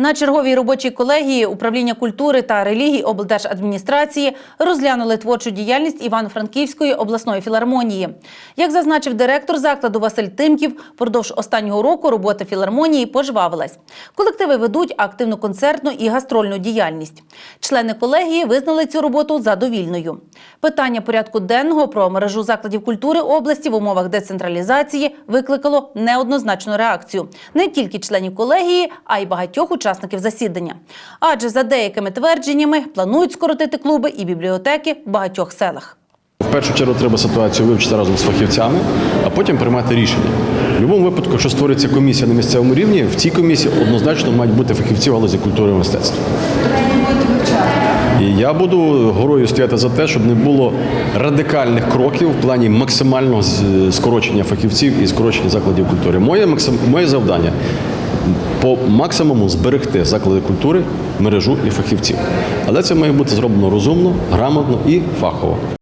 На черговій робочій колегії управління культури та релігій облдержадміністрації розглянули творчу діяльність Івано-Франківської обласної філармонії. Як зазначив директор закладу Василь Тимків, впродовж останнього року робота філармонії пожвавилась. Колективи ведуть активну концертну і гастрольну діяльність. Члени колегії визнали цю роботу задовільною. Питання порядку денного про мережу закладів культури області в умовах децентралізації викликало неоднозначну реакцію не тільки членів колегії, а й багатьох учасників засідання. Адже за деякими твердженнями планують скоротити клуби і бібліотеки в багатьох селах. В першу чергу треба ситуацію вивчити разом з фахівцями, а потім приймати рішення. В будь-якому випадку, якщо створиться комісія на місцевому рівні, в цій комісії однозначно мають бути фахівці в галузі культури і мистецтва. Я буду горою стояти за те, щоб не було радикальних кроків в плані максимального скорочення фахівців і скорочення закладів культури. Моє, моє завдання по максимуму зберегти заклади культури, мережу і фахівців. Але це має бути зроблено розумно, грамотно і фахово.